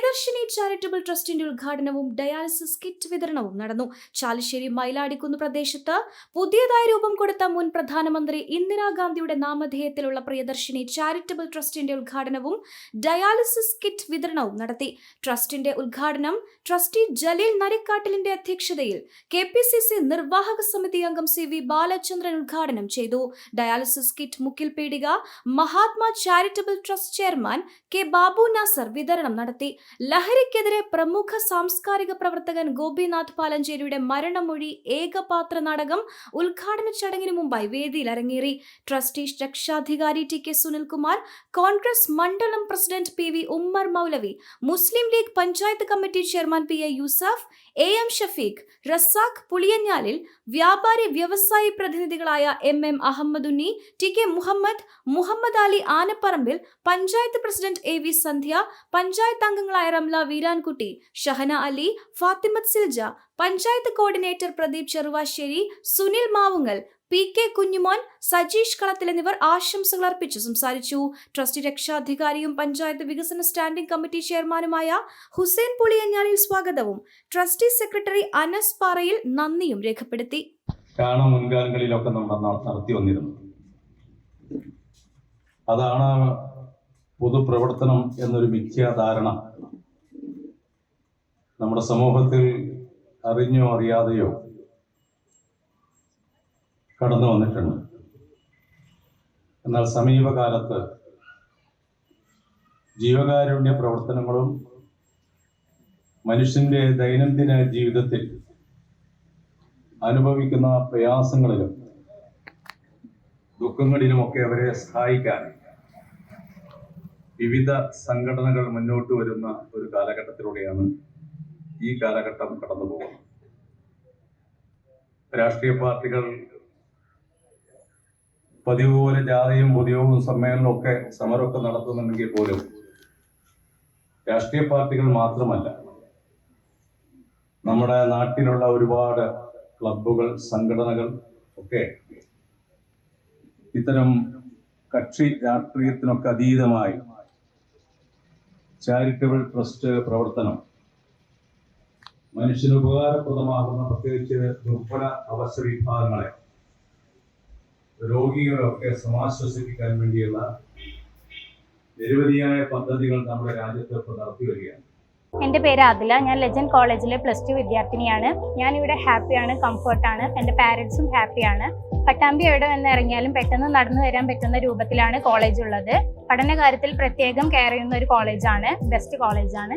Priyadarshini charitable ട്രസ്റ്റിന്റെ ഉദ്ഘാടനവും dialysis kit വിതരണവും നടന്നു. ചാലിശ്ശേരി മയിലാടിക്കുന്ന് പ്രദേശത്ത് പുതിയതായി രൂപം കൊടുത്ത മുൻ പ്രധാനമന്ത്രി ഇന്ദിരാഗാന്ധിയുടെ നാമധേയത്തിലുള്ള പ്രിയദർശിനി ചാരിറ്റബിൾ ട്രസ്റ്റിന്റെ ഉദ്ഘാടനവും ഡയാലിസിസ് കിറ്റ് വിതരണവും നടത്തി. ട്രസ്റ്റിന്റെ ഉദ്ഘാടനം ട്രസ്റ്റി ജലീൽ നരിക്കാട്ടിലിന്റെ അധ്യക്ഷതയിൽ കെ പി സി സി നിർവാഹക സമിതി അംഗം സി വി ബാലചന്ദ്രൻ ഉദ്ഘാടനം ചെയ്തു. Dialysis kit Mukkil Peedika Mahatma charitable trust chairman K Babu Nasar വിതരണം നടത്തി. ലഹരിക്കെതിരെ പ്രമുഖ സാംസ്കാരിക പ്രവർത്തകൻ ഗോപിനാഥ് പാലഞ്ചേരിയുടെ മരണമൊഴി ഏകപാത്ര നാടകം ഉദ്ഘാടന ചടങ്ങിന് മുമ്പായി വേദിയിൽ അരങ്ങേറി. ട്രസ്റ്റി രക്ഷാധികാരി ടി കെ സുനിൽകുമാർ കോൺഗ്രസ് മണ്ഡലം president P V Ummer Moulavi Muslim League panchayat committee chairman P A Yusuf A M Shafeeq Razak Puliyanjalil വ്യാപാരി വ്യവസായി പ്രതിനിധികളായ M M Ahammadunni T K Muhammad Muhammad Ali Anaparambil panchayat president A V Sandhya panchayat അംഗങ്ങളായ Ramla Veerankutty Shahana Ali Fathimath Silja panchayat coordinator Pradeep Cheruvassery Sunil Mavungal P K Kunjumon Sajeesh Kalathil എന്നിവർ ആശംസകൾ അർപ്പിച്ച്. സംസാരിച്ചു. Trust രക്ഷാധികാരിയും panchayat വികസന standing committee ചെയർമാനുമായ ഹുസൈൻ പുളിയഞ്ഞാലിൽ സ്വാഗതവും. Trustee secretary Anas പാറയിൽ നന്ദിയും രേഖപ്പെടുത്തി. മുൻകാലങ്ങളിലൊക്കെ നമ്മൾ നടത്തി വന്നിരുന്നു. അതാണ് പൊതുപ്രവർത്തനം എന്നൊരു മിഥ്യാധാരണ നമ്മുടെ സമൂഹത്തിൽ അറിഞ്ഞോ അറിയാതെയോ കടന്നു വന്നിട്ടുണ്ട്. എന്നാൽ സമീപകാലത്ത് ജീവകാരുണ്യ പ്രവർത്തനങ്ങളും മനുഷ്യന്റെ ദൈനംദിന ജീവിതത്തിൽ അനുഭവിക്കുന്ന പ്രയാസങ്ങളിലും ദുഃഖങ്ങളിലുമൊക്കെ അവരെ സഹായിക്കാൻ വിവിധ സംഘടനകൾ മുന്നോട്ട് വരുന്ന ഒരു കാലഘട്ടത്തിലൂടെയാണ് ഈ കാലഘട്ടം കടന്നു പോകുന്നു രാഷ്ട്രീയ പാർട്ടികൾ പതിവ് പോലെ ജാഥയും പൊതുയോഗവും സമ്മേളനവും ഒക്കെ സമരമൊക്കെ നടത്തുന്നുണ്ടെങ്കിൽ പോലും രാഷ്ട്രീയ പാർട്ടികൾ മാത്രമല്ല നമ്മുടെ നാട്ടിലുള്ള ഒരുപാട് ക്ലബുകൾ സംഘടനകൾ ഒക്കെ ഇത്തരം കക്ഷി രാഷ്ട്രീയത്തിനൊക്കെ അതീതമായി ചാരിറ്റബിൾ ട്രസ്റ്റ് പ്രവർത്തനം മനുഷ്യന് ഉപകാരപ്രദമാകുന്ന പ്രത്യേകിച്ച് ദുർബല അവസര വിഭാഗങ്ങളെ രോഗികളൊക്കെ സമാശ്വസിപ്പിക്കാൻ വേണ്ടിയുള്ള നിരവധിയായ പദ്ധതികൾ നമ്മുടെ രാജ്യത്ത് ഇപ്പോൾ നടത്തി വരികയാണ്. എന്റെ പേര് അതില ഞാൻ ലെജൻഡ് കോളേജിലെ പ്ലസ് ടു വിദ്യാർത്ഥിനിയാണ്. ഞാൻ ഇവിടെ ഹാപ്പിയാണ് കംഫർട്ടാണ് എന്റെ പാരൻസും ഹാപ്പിയാണ് പട്ടാമ്പി എവിടെ നിന്ന് ഇറങ്ങിയാലും പെട്ടെന്ന് നടന്നു വരാൻ പറ്റുന്ന രൂപത്തിലാണ് കോളേജ് ഉള്ളത്. പഠന കാര്യത്തിൽ പ്രത്യേകം കെയർ ചെയ്യുന്ന ഒരു കോളേജാണ് ബെസ്റ്റ് കോളേജാണ്